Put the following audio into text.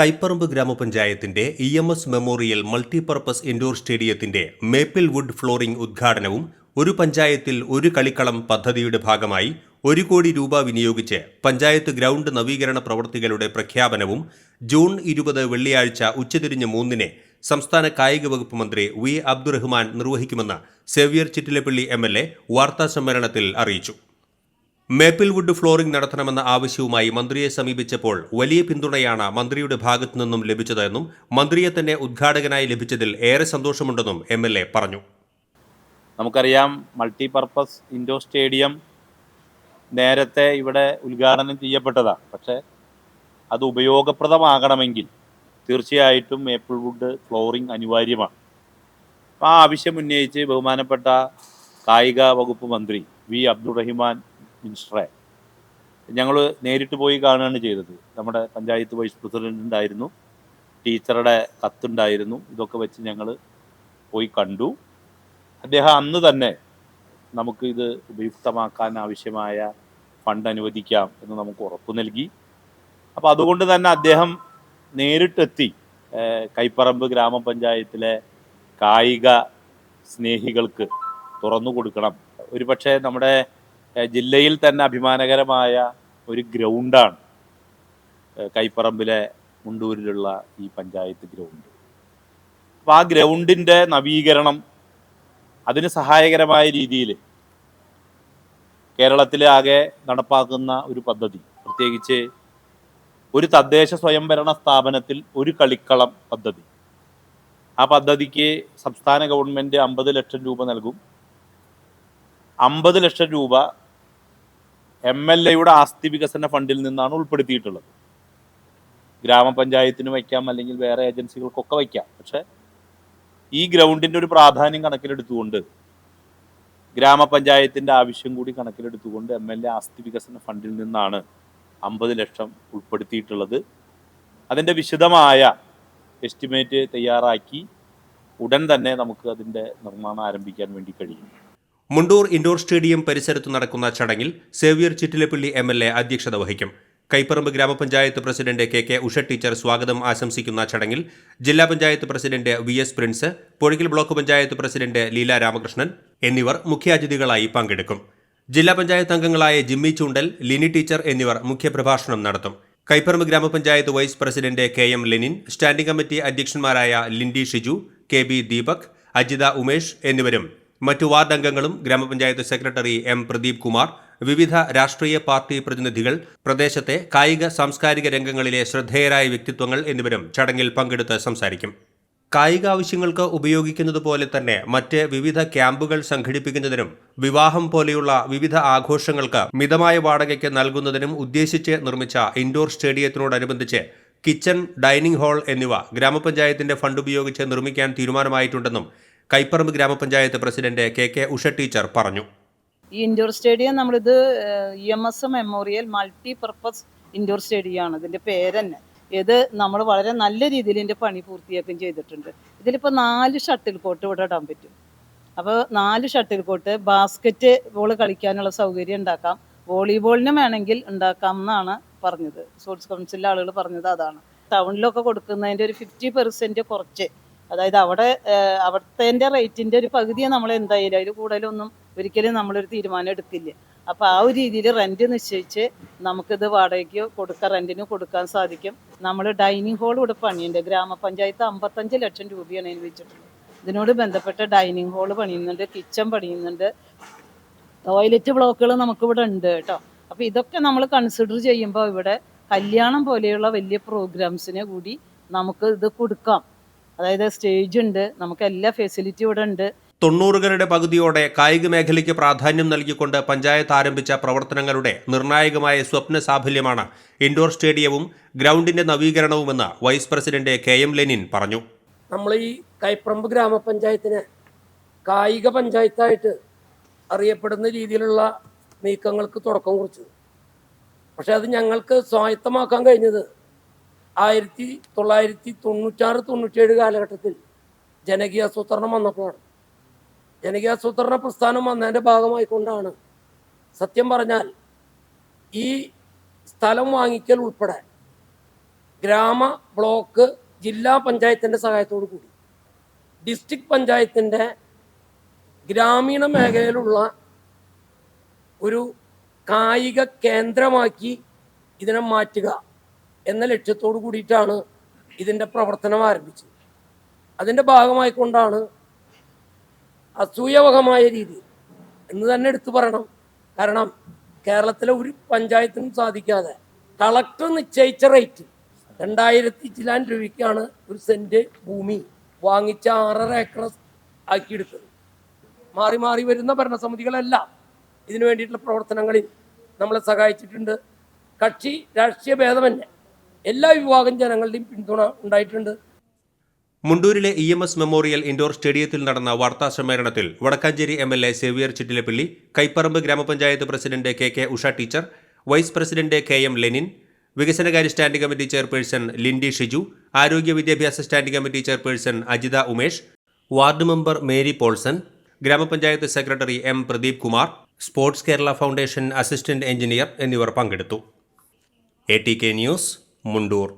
കൈപ്പറമ്പ് ഗ്രാമപഞ്ചായത്തിന്റെ E M S memorial multipurpose indoor സ്റ്റേഡിയത്തിന്റെ maple wood flooring ഉദ്ഘാടനവും ഒരു പഞ്ചായത്തിൽ ഒരു കളിക്കളം പദ്ധതിയുടെ ഭാഗമായി ഒരു കോടി രൂപ വിനിയോഗിച്ച് പഞ്ചായത്ത് ഗ്രൗണ്ട് നവീകരണ പ്രവൃത്തികളുടെ പ്രഖ്യാപനവും ജൂൺ ഇരുപത് വെള്ളിയാഴ്ച ഉച്ചതിരിഞ്ഞ് മൂന്നിന് സംസ്ഥാന കായിക വകുപ്പ് മന്ത്രി V Abdurahman നിർവഹിക്കുമെന്ന് Xavier Chittilappally M L A വാർത്താസമ്മേളനത്തിൽ അറിയിച്ചു മേപ്പിൾ വുഡ് ഫ്ലോറിംഗ് നടത്തണമെന്ന ആവശ്യവുമായി മന്ത്രിയെ സമീപിച്ചപ്പോൾ വലിയ പിന്തുണയാണ് മന്ത്രിയുടെ ഭാഗത്തു നിന്നും ലഭിച്ചതെന്നും മന്ത്രിയെ തന്നെ ഉദ്ഘാടകനായി ലഭിച്ചതിൽ ഏറെ സന്തോഷമുണ്ടെന്നും എം എൽ എ പറഞ്ഞു. നമുക്കറിയാം മൾട്ടിപർപ്പസ് ഇൻഡോർ സ്റ്റേഡിയം നേരത്തെ ഇവിടെ ഉദ്ഘാടനം ചെയ്യപ്പെട്ടതാണ് പക്ഷേ അത് ഉപയോഗപ്രദമാകണമെങ്കിൽ തീർച്ചയായിട്ടും മേപ്പിൾ വുഡ് ഫ്ലോറിംഗ് അനിവാര്യമാണ്. ആ ആവശ്യം ഉന്നയിച്ച് ബഹുമാനപ്പെട്ട കായിക വകുപ്പ് മന്ത്രി വി അബ്ദുറഹിമാൻ മിനിസ്റ്ററെ. ഞങ്ങൾ നേരിട്ട് പോയി കാണുകയാണ് ചെയ്തത്. നമ്മുടെ പഞ്ചായത്ത് വൈസ് പ്രസിഡന്റ് ഉണ്ടായിരുന്നു. ടീച്ചറുടെ കത്തുണ്ടായിരുന്നു. ഇതൊക്കെ വെച്ച് ഞങ്ങൾ പോയി കണ്ടു. അദ്ദേഹം അന്ന് തന്നെ നമുക്ക് ഇത് ഉപയുക്തമാക്കാൻ ആവശ്യമായ ഫണ്ട് അനുവദിക്കാം എന്ന് നമുക്ക് ഉറപ്പ് നൽകി. അപ്പോൾ അതുകൊണ്ട് തന്നെ അദ്ദേഹം നേരിട്ടെത്തി. കൈപ്പറമ്പ് ഗ്രാമപഞ്ചായത്തിലെ കായിക സ്നേഹികൾക്ക് തുറന്നു കൊടുക്കണം. ഒരു പക്ഷേ നമ്മുടെ ജില്ലയിൽ തന്നെ അഭിമാനകരമായ ഒരു ഗ്രൗണ്ടാണ് കൈപ്പറമ്പിലെ മുണ്ടൂരിലുള്ള ഈ പഞ്ചായത്ത് ഗ്രൗണ്ട്. അപ്പോൾ ആ ഗ്രൗണ്ടിന്റെ നവീകരണം അതിന് സഹായകരമായ രീതിയിൽ കേരളത്തിലെ ആകെ നടപ്പാക്കുന്ന ഒരു പദ്ധതി പ്രത്യേകിച്ച് ഒരു തദ്ദേശ സ്വയംഭരണ സ്ഥാപനത്തിൽ ഒരു കളിക്കളം പദ്ധതി. ആ പദ്ധതിക്ക് സംസ്ഥാന ഗവൺമെന്റ് അമ്പത് ലക്ഷം രൂപ നൽകും. അമ്പത് ലക്ഷം രൂപ എം എൽ എയുടെ ആസ്തി വികസന ഫണ്ടിൽ നിന്നാണ് ഉൾപ്പെടുത്തിയിട്ടുള്ളത്. ഗ്രാമപഞ്ചായത്തിന് വയ്ക്കാം അല്ലെങ്കിൽ വേറെ ഏജൻസികൾക്കൊക്കെ വയ്ക്കാം. പക്ഷെ ഈ ഗ്രൗണ്ടിന്റെ ഒരു പ്രാധാന്യം കണക്കിലെടുത്തുകൊണ്ട് ഗ്രാമപഞ്ചായത്തിന്റെ ആവശ്യം കൂടി കണക്കിലെടുത്തുകൊണ്ട് എം എൽ എ ആസ്തി വികസന ഫണ്ടിൽ നിന്നാണ് അമ്പത് ലക്ഷം ഉൾപ്പെടുത്തിയിട്ടുള്ളത്. അതിന്റെ വിശദമായ എസ്റ്റിമേറ്റ് തയ്യാറാക്കി ഉടൻ തന്നെ നമുക്ക് അതിന്റെ നിർമ്മാണം ആരംഭിക്കാൻ വേണ്ടി കഴിയും. മുണ്ടൂർ ഇൻഡോർ സ്റ്റേഡിയം പരിസരത്ത് നടക്കുന്ന ചടങ്ങിൽ Xavier Chittilappally M L A അധ്യക്ഷത വഹിക്കും. കൈപ്പറമ്പ് ഗ്രാമപഞ്ചായത്ത് president K K Usha teacher സ്വാഗതം ആശംസിക്കുന്ന ചടങ്ങിൽ ജില്ലാ panchayat president V S Prince Pozhikkal block panchayat president Leela Ramakrishnan എന്നിവർ മുഖ്യാതിഥികളായി പങ്കെടുക്കും. ജില്ലാ പഞ്ചായത്ത് അംഗങ്ങളായ ജിമ്മി ചൂണ്ടൽ ലിനി ടീച്ചർ എന്നിവർ മുഖ്യപ്രഭാഷണം നടത്തും. കൈപ്പറമ്പ് ഗ്രാമപഞ്ചായത്ത് vice president K M Lenin standing committee അധ്യക്ഷന്മാരായ Lindy Shiju K B Deepak Ajitha Umesh എന്നിവരും മറ്റു വാർഡ് അംഗങ്ങളും ഗ്രാമപഞ്ചായത്ത് സെക്രട്ടറി എം പ്രദീപ് കുമാർ വിവിധ രാഷ്ട്രീയ പാർട്ടി പ്രതിനിധികൾ പ്രദേശത്തെ കായിക സാംസ്കാരിക രംഗങ്ങളിലെ ശ്രദ്ധേയരായ വ്യക്തിത്വങ്ങൾ എന്നിവരും ചടങ്ങിൽ പങ്കെടുത്ത് സംസാരിക്കും. കായിക ആവശ്യങ്ങൾക്ക് ഉപയോഗിക്കുന്നത് പോലെ തന്നെ മറ്റ് വിവിധ ക്യാമ്പുകൾ സംഘടിപ്പിക്കുന്നതിനും വിവാഹം പോലെയുള്ള വിവിധ ആഘോഷങ്ങൾക്ക് മിതമായ വാടകയ്ക്ക് നൽകുന്നതിനും ഉദ്ദേശിച്ച് നിർമ്മിച്ച ഇൻഡോർ സ്റ്റേഡിയത്തിനോടനുബന്ധിച്ച് കിച്ചൺ ഡൈനിംഗ് ഹാൾ എന്നിവ ഗ്രാമപഞ്ചായത്തിന്റെ ഫണ്ട് ഉപയോഗിച്ച് നിർമ്മിക്കാൻ തീരുമാനമായിട്ടുണ്ടെന്നും കൈപ്പറമ്പ് ഗ്രാമപഞ്ചായത്ത് president K K Usha teacher പറഞ്ഞു. ഈ ഇൻഡോർ സ്റ്റേഡിയം നമ്മളിത് E M S memorial multipurpose indoor stadium ആണ് ഇതിന്റെ പേരന്നെ. ഇത് നമ്മൾ വളരെ നല്ല രീതിയിൽ ഇതിന്റെ പണി പൂർത്തിയാക്കുകയും ചെയ്തിട്ടുണ്ട്. ഇതിലിപ്പോൾ നാല് ഷട്ടിൽ കോട്ട് ഇവിടെ ഇടാൻ പറ്റും. അപ്പോൾ നാല് ഷട്ടിൽ കോട്ട് ബാസ്ക്കറ്റ് ബോൾ കളിക്കാനുള്ള സൗകര്യം ഉണ്ടാക്കാം. വോളിബോളിനും വേണമെങ്കിൽ ഉണ്ടാക്കാം എന്നാണ് പറഞ്ഞത്. സ്പോർട്സ് കൗൺസിലിലെ ആളുകൾ പറഞ്ഞത് അതാണ്. ടൗണിലൊക്കെ കൊടുക്കുന്നതിന്റെ ഒരു ഫിഫ്റ്റി പെർസെന്റ് കുറച്ച് അതായത് അവിടെ അവിടുത്തെ റേറ്റിന്റെ ഒരു പകുതിയെ നമ്മൾ എന്തായാലും അതിൽ കൂടുതലൊന്നും ഒരിക്കലും നമ്മളൊരു തീരുമാനം എടുക്കില്ല. അപ്പോൾ ആ ഒരു രീതിയിൽ റെന്റ് നിശ്ചയിച്ച് നമുക്കിത് വാടകയ്ക്ക് കൊടുക്കാൻ റെന്റിന് കൊടുക്കാൻ സാധിക്കും. നമ്മൾ ഡൈനിങ് ഹാൾ ഇവിടെ പണിയുണ്ട്. ഗ്രാമപഞ്ചായത്ത് അമ്പത്തഞ്ച് ലക്ഷം രൂപയാണ് അതിന് വെച്ചിട്ടുള്ളത്. ഇതിനോട് ബന്ധപ്പെട്ട ഡൈനിങ് ഹാൾ പണിയുന്നുണ്ട് കിച്ചൺ പണിയുന്നുണ്ട്. ടോയ്ലറ്റ് ബ്ലോക്കുകൾ നമുക്കിവിടെ ഉണ്ട് കേട്ടോ. അപ്പോൾ ഇതൊക്കെ നമ്മൾ കൺസിഡർ ചെയ്യുമ്പോൾ ഇവിടെ കല്യാണം പോലെയുള്ള വലിയ പ്രോഗ്രാംസിനെ കൂടി നമുക്ക് ഇത് കൊടുക്കാം. അതായത് സ്റ്റേജ് ഉണ്ട്. നമുക്ക് എല്ലാ ഫെസിലിറ്റി ഇവിടെ ഉണ്ട്. തൊണ്ണൂറുകളുടെ പകുതിയോടെ കായിക മേഖലയ്ക്ക് പ്രാധാന്യം നൽകിക്കൊണ്ട് പഞ്ചായത്ത് ആരംഭിച്ച പ്രവർത്തനങ്ങളുടെ നിർണായകമായ സ്വപ്ന സാഫല്യമാണ് ഇൻഡോർ സ്റ്റേഡിയവും ഗ്രൗണ്ടിന്റെ നവീകരണവുമെന്ന് vice president K M Lenin പറഞ്ഞു. നമ്മൾ ഈ കൈപ്രമ്പ് ഗ്രാമപഞ്ചായത്തിനെ കായിക പഞ്ചായത്തായിട്ട് അറിയപ്പെടുന്ന രീതിയിലുള്ള നീക്കങ്ങൾക്ക് തുടക്കം കുറിച്ചത്. പക്ഷെ അത് ഞങ്ങൾക്ക് സ്വായത്തമാക്കാൻ കഴിഞ്ഞത് ആയിരത്തി തൊള്ളായിരത്തി തൊണ്ണൂറ്റാറ് തൊണ്ണൂറ്റേഴ് കാലഘട്ടത്തിൽ ജനകീയാസൂത്രണം വന്നപ്പോഴാണ്. ജനകീയാസൂത്രണ പ്രസ്ഥാനം വന്നതിന്റെ ഭാഗമായിക്കൊണ്ടാണ് സത്യം പറഞ്ഞാൽ ഈ സ്ഥലം വാങ്ങിക്കൽ ഉൾപ്പെടെ ഗ്രാമ ബ്ലോക്ക് ജില്ലാ പഞ്ചായത്തിന്റെ സഹായത്തോടു കൂടി ഡിസ്ട്രിക്ട് പഞ്ചായത്തിന്റെ ഗ്രാമീണ മേഖലയിലുള്ള ഒരു കായിക കേന്ദ്രമാക്കി ഇതിനെ മാറ്റുക. എന്ന ലക്ഷ്യത്തോടു കൂടിയിട്ടാണ് ഇതിന്റെ പ്രവർത്തനം ആരംഭിച്ചത്. അതിന്റെ ഭാഗമായിക്കൊണ്ടാണ് അസൂയവകമായ രീതി എന്ന് തന്നെ എടുത്തു പറയണം. കാരണം കേരളത്തിലെ ഒരു പഞ്ചായത്തിനും സാധിക്കാതെ കളക്ടർ നിശ്ചയിച്ച റേറ്റ് രണ്ടായിരത്തി ചിലാൻ രൂപയ്ക്കാണ് ഒരു സെന്റ് ഭൂമി വാങ്ങിച്ച ആറര ഏക്കർ ആക്കിയെടുത്തത്. മാറി മാറി വരുന്ന ഭരണസമിതികളെല്ലാം ഇതിനു വേണ്ടിയിട്ടുള്ള പ്രവർത്തനങ്ങളിൽ നമ്മളെ സഹായിച്ചിട്ടുണ്ട്. കക്ഷി രാഷ്ട്രീയ ഭേദമന്യേ എല്ലാ വിഭാഗം ജനങ്ങളുടെയും പിന്തുണ ഉണ്ടായിട്ടുണ്ട്. മുണ്ടൂരിലെ E M S memorial indoor സ്റ്റേഡിയത്തിൽ നടന്ന വാർത്താ സമ്മേളനത്തിൽ Vadakkanchery M L A Xavier Chittilappilly Kaiparambu ഗ്രാമപഞ്ചായത്ത് president K K Usha teacher vice president K M Lenin വികസനകാര്യ standing committee chairperson Lindy Shiju ആരോഗ്യ വിദ്യാഭ്യാസ standing committee chairperson Ajitha Umesh ward member Mary Paulson ഗ്രാമപഞ്ചായത്ത് secretary M Pradeep Kumar sports Kerala foundation assistant engineer എന്നിവർ പങ്കെടുത്തു. A T K news Mundur